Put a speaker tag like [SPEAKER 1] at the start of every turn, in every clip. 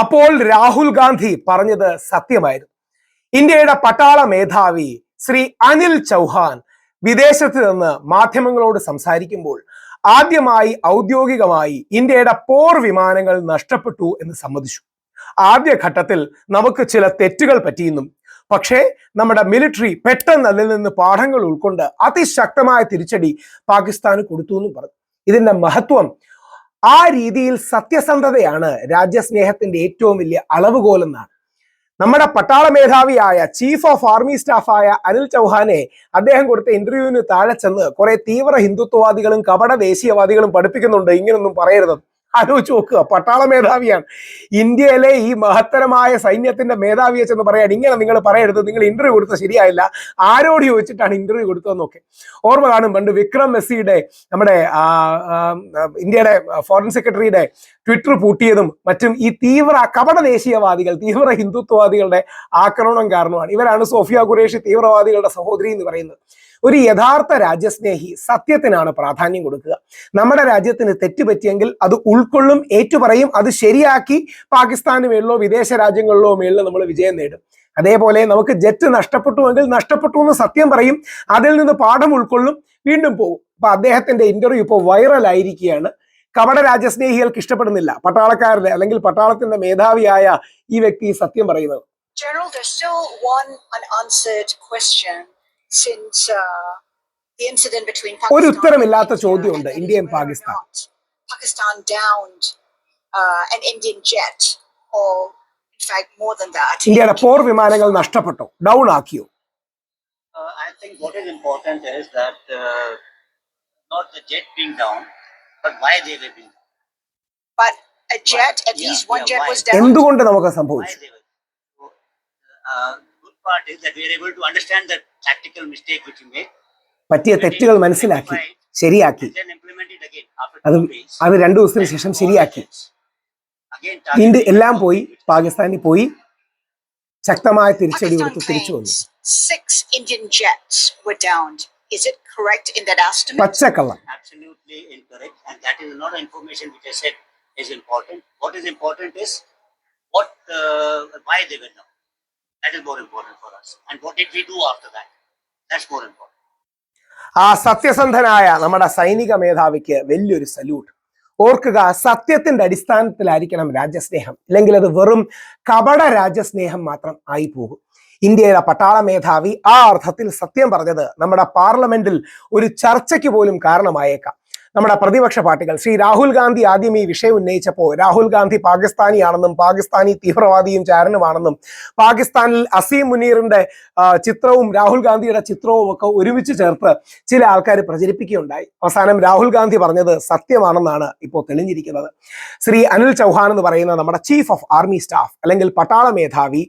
[SPEAKER 1] അപ്പോൾ രാഹുൽ ഗാന്ധി പറഞ്ഞത് സത്യമായിരുന്നു. ഇന്ത്യയുടെ പട്ടാള മേധാവി ശ്രീ അനിൽ ചൗഹാൻ വിദേശത്ത് നിന്ന് മാധ്യമങ്ങളോട് സംസാരിക്കുമ്പോൾ ആദ്യമായി ഔദ്യോഗികമായി ഇന്ത്യയുടെ പോർ വിമാനങ്ങൾ നഷ്ടപ്പെട്ടു എന്ന് സമ്മതിച്ചു. ആദ്യഘട്ടത്തിൽ നമുക്ക് ചില തെറ്റുകൾ പറ്റിയെന്നും പക്ഷേ നമ്മുടെ മിലിറ്ററി പെട്ടെന്ന് അതിൽ നിന്ന് പാഠങ്ങൾ ഉൾക്കൊണ്ട് അതിശക്തമായ തിരിച്ചടി പാകിസ്ഥാന് കൊടുത്തു എന്നും പറഞ്ഞു. ഇതിന്റെ മഹത്വം ആ രീതിയിൽ സത്യസന്ധതയാണ് രാജ്യസ്നേഹത്തിന്റെ ഏറ്റവും വലിയ അളവുകോലെന്നാണ്. നമ്മുടെ പട്ടാള മേധാവിയായ ചീഫ് ഓഫ് ആർമി സ്റ്റാഫായ അനിൽ ചൗഹാനെ അദ്ദേഹം കൊടുത്ത ഇന്റർവ്യൂവിന് താഴെ ചെന്ന് കുറെ തീവ്ര ഹിന്ദുത്വവാദികളും കപട ദേശീയവാദികളും പഠിപ്പിക്കുന്നുണ്ട് ഇങ്ങനൊന്നും പറയരുത്. ആലോചിച്ച് നോക്കുക. പട്ടാള മേധാവിയാണ്. ഇന്ത്യയിലെ ഈ മഹത്തരമായ സൈന്യത്തിന്റെ മേധാവിയെ ചെന്ന് പറയാൻ ഇങ്ങനെ നിങ്ങൾ പറയരുത്. നിങ്ങൾ ഇന്റർവ്യൂ കൊടുത്ത ശരിയായില്ല. ആരോട് ചോദിച്ചിട്ടാണ് ഇന്റർവ്യൂ കൊടുത്തതെന്നൊക്കെ. ഓർമ്മ കാണും പണ്ട് വിക്രം മെസ്സിയുടെ നമ്മുടെ ഇന്ത്യയുടെ ഫോറിൻ സെക്രട്ടറിയുടെ ട്വിറ്റർ പൂട്ടിയതും മറ്റും ഈ തീവ്ര കപട ദേശീയവാദികൾ തീവ്ര ഹിന്ദുത്വവാദികളുടെ ആക്രമണം കാരണമാണ്. ഇവരാണ് സോഫിയ ഖുറേഷി തീവ്രവാദികളുടെ സഹോദരി എന്ന് പറയുന്നത്. ഒരു യഥാർത്ഥ രാജ്യസ്നേഹി സത്യത്തിനാണ് പ്രാധാന്യം കൊടുക്കുക. നമ്മുടെ രാജ്യത്തിന് തെറ്റുപറ്റിയെങ്കിൽ അത് ഉൾക്കൊള്ളും ഏറ്റുപറയും അത് ശരിയാക്കി പാകിസ്ഥാന് മേളിലോ വിദേശ രാജ്യങ്ങളിലോ മേളിലോ നമ്മൾ വിജയം നേടും. അതേപോലെ നമുക്ക് ജെറ്റ് നഷ്ടപ്പെട്ടുവെങ്കിൽ നഷ്ടപ്പെട്ടു എന്ന് സത്യം പറയും അതിൽ നിന്ന് പാഠം ഉൾക്കൊള്ളും വീണ്ടും പോകും. അപ്പൊ അദ്ദേഹത്തിന്റെ ഇന്റർവ്യൂ ഇപ്പോൾ വൈറൽ ആയിരിക്കുകയാണ്. കപട രാജ്യസ്നേഹികൾക്ക് ഇഷ്ടപ്പെടുന്നില്ല. പട്ടാളക്കാരുടെ അല്ലെങ്കിൽ പട്ടാളത്തിന്റെ മേധാവിയായ ഈ വ്യക്തി സത്യം പറയുന്നത്.
[SPEAKER 2] General, there's still one unanswered question. since uh, the incident between
[SPEAKER 1] ഒരു
[SPEAKER 2] Pakistan
[SPEAKER 1] ഉത്തരമില്ലാത്ത
[SPEAKER 2] and India
[SPEAKER 1] ചോദ്യമുണ്ട്
[SPEAKER 2] and that is
[SPEAKER 1] ഇന്ത്യയും
[SPEAKER 2] whether or
[SPEAKER 1] Pakistan
[SPEAKER 2] not Pakistan downed uh, an Indian jet, or in fact more than that.
[SPEAKER 1] ഇന്ത്യയുടെ പോർ വിമാനങ്ങൾ നഷ്ടപ്പെട്ടോ down ആക്കിയോ
[SPEAKER 3] Uh, I think what is important is that uh, not the jet being down, but why they were being down.
[SPEAKER 2] But a jet, at
[SPEAKER 3] Yeah,
[SPEAKER 2] least one
[SPEAKER 3] yeah,
[SPEAKER 2] jet
[SPEAKER 3] why?
[SPEAKER 2] was down.
[SPEAKER 1] എന്തുകൊണ്ട് നമുക്ക്
[SPEAKER 3] Why
[SPEAKER 1] സംഭവിച്ചു
[SPEAKER 3] they were. So, uh, good Part is that we are able to understand the tactical mistake which we made
[SPEAKER 1] പറ്റിയ തെറ്റുകൾ മനസ്സിലാക്കി ശരിയാക്കി
[SPEAKER 3] and implement it again after
[SPEAKER 1] അത്. അത് രണ്ടു ദിവസത്തിന് ശേഷം ശരിയാക്കി
[SPEAKER 3] targeting
[SPEAKER 1] എല്ലാം പോയി പാകിസ്ഥാനിൽ പോയി ശക്തമായ തിരിച്ചടി കൊടുത്ത് തിരിച്ചു വന്നു
[SPEAKER 2] six Indian jets were downed. Is it correct in that estimate?
[SPEAKER 1] പച്ചക്കള്ളം
[SPEAKER 3] absolutely incorrect, and that is not information which I said is important. What is important is what, uh, why they were down. That is more important for us. And what did we do after that? That's more important.
[SPEAKER 1] ആ സത്യസന്ധനായ നമ്മുടെ സൈനിക മേധാവിക്ക് വലിയൊരു salute ഓർക്കുക സത്യത്തിന്റെ അടിസ്ഥാനത്തിലായിരിക്കണം രാജ്യസ്നേഹം ഇല്ലെങ്കിൽ അത് വെറും കപട രാജ്യസ്നേഹം മാത്രം ആയി പോകും ഇന്ത്യയിലെ പട്ടാള മേധാവി ആ അർത്ഥത്തിൽ സത്യം പറഞ്ഞത് നമ്മുടെ പാർലമെന്റിൽ ഒരു ചർച്ചയ്ക്ക് പോലും കാരണമായേക്കാം നമ്മുടെ പ്രതിപക്ഷ പാർട്ടികൾ. ശ്രീ രാഹുൽ ഗാന്ധി ആദ്യം ഈ വിഷയം ഉന്നയിച്ചപ്പോൾ രാഹുൽ ഗാന്ധി പാകിസ്ഥാനിയാണെന്നും പാകിസ്ഥാനി തീവ്രവാദിയും ചാരനുമാണെന്നും പാകിസ്ഥാനിൽ അസീം മുനീറിന്റെ ചിത്രവും രാഹുൽ ഗാന്ധിയുടെ ചിത്രവും ഒക്കെ ഒരുമിച്ച് ചേർത്ത് ചില ആൾക്കാർ പ്രചരിപ്പിക്കുകയുണ്ടായി. അവസാനം രാഹുൽ ഗാന്ധി പറഞ്ഞത് സത്യമാണെന്നാണ് ഇപ്പോൾ തെളിഞ്ഞിരിക്കുന്നത്. ശ്രീ അനിൽ ചൗഹാൻ എന്ന് പറയുന്ന നമ്മുടെ ചീഫ് ഓഫ് ആർമി സ്റ്റാഫ് അല്ലെങ്കിൽ പട്ടാള മേധാവി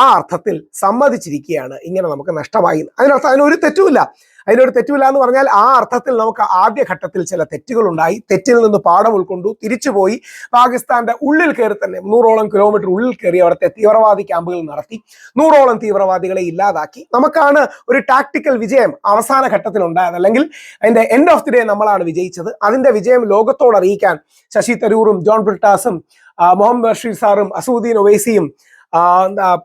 [SPEAKER 1] ആ അർത്ഥത്തിൽ സമ്മതിച്ചിരിക്കുകയാണ്. ഇങ്ങനെ നമുക്ക് നഷ്ടമായി. അതിനർത്ഥം അതിനൊരു തെറ്റുമില്ല. അതിനൊരു തെറ്റുമില്ല എന്ന് പറഞ്ഞാൽ ആ അർത്ഥത്തിൽ നമുക്ക് ആദ്യ ഘട്ടത്തിൽ ചില തെറ്റുകൾ ഉണ്ടായി തെറ്റിൽ നിന്ന് പാഠം ഉൾക്കൊണ്ടു തിരിച്ചുപോയി പാകിസ്ഥാന്റെ ഉള്ളിൽ കയറി തന്നെ നൂറോളം കിലോമീറ്റർ ഉള്ളിൽ കയറി അവിടുത്തെ തീവ്രവാദി ക്യാമ്പുകൾ നടത്തി. നൂറോളം തീവ്രവാദികളെ ഇല്ലാതാക്കി. നമുക്കാണ് ഒരു ടാക്ടിക്കൽ വിജയം അവസാന ഘട്ടത്തിൽ ഉണ്ടായത്. അല്ലെങ്കിൽ അതിന്റെ എൻഡ് ഓഫ് ദി ഡേ നമ്മളാണ് വിജയിച്ചത്. അതിന്റെ വിജയം ലോകത്തോട് അറിയിക്കാൻ ശശി തരൂറും ജോൺ ബ്രിട്ടാസും മുഹമ്മദ് ബഷീർ സാറും അസൂദ്ദീൻ ഒവൈസിയും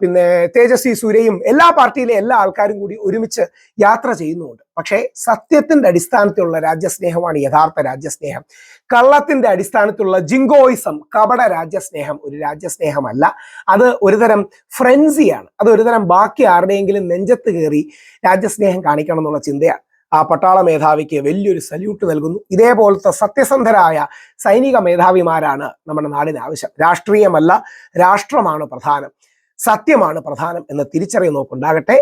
[SPEAKER 1] പിന്നെ തേജസ്വി സൂര്യയും എല്ലാ പാർട്ടിയിലെ എല്ലാ ആൾക്കാരും കൂടി ഒരുമിച്ച് യാത്ര ചെയ്യുന്നുണ്ട് പക്ഷേ സത്യത്തിന്റെ അടിസ്ഥാനത്തിലുള്ള രാജ്യസ്നേഹമാണ് യഥാർത്ഥ രാജ്യസ്നേഹം. കള്ളത്തിന്റെ അടിസ്ഥാനത്തിലുള്ള ജിങ്കോയിസം കപട രാജ്യസ്നേഹം ഒരു രാജ്യസ്നേഹമല്ല. അത് ഒരുതരം ഫ്രൻസിയാണ്. അത് ഒരുതരം ബാക്കി ആരുടെയെങ്കിലും നെഞ്ചത്ത് കയറി രാജ്യസ്നേഹം കാണിക്കണം എന്നുള്ള ചിന്തയാണ്. ആ പട്ടാള മേധാവിക്ക് വലിയൊരു സല്യൂട്ട് നൽകുന്നു. ഇതേപോലത്തെ സത്യസന്ധരായ സൈനിക മേധാവിമാരാണ് നമ്മുടെ നാടിന് ആവശ്യം. രാഷ്ട്രീയമല്ല രാഷ്ട്രമാണ് പ്രധാനം. സത്യമാണ് പ്രധാനം എന്ന തിരിച്ചറിവ് നോക്കുണ്ടാകട്ടെ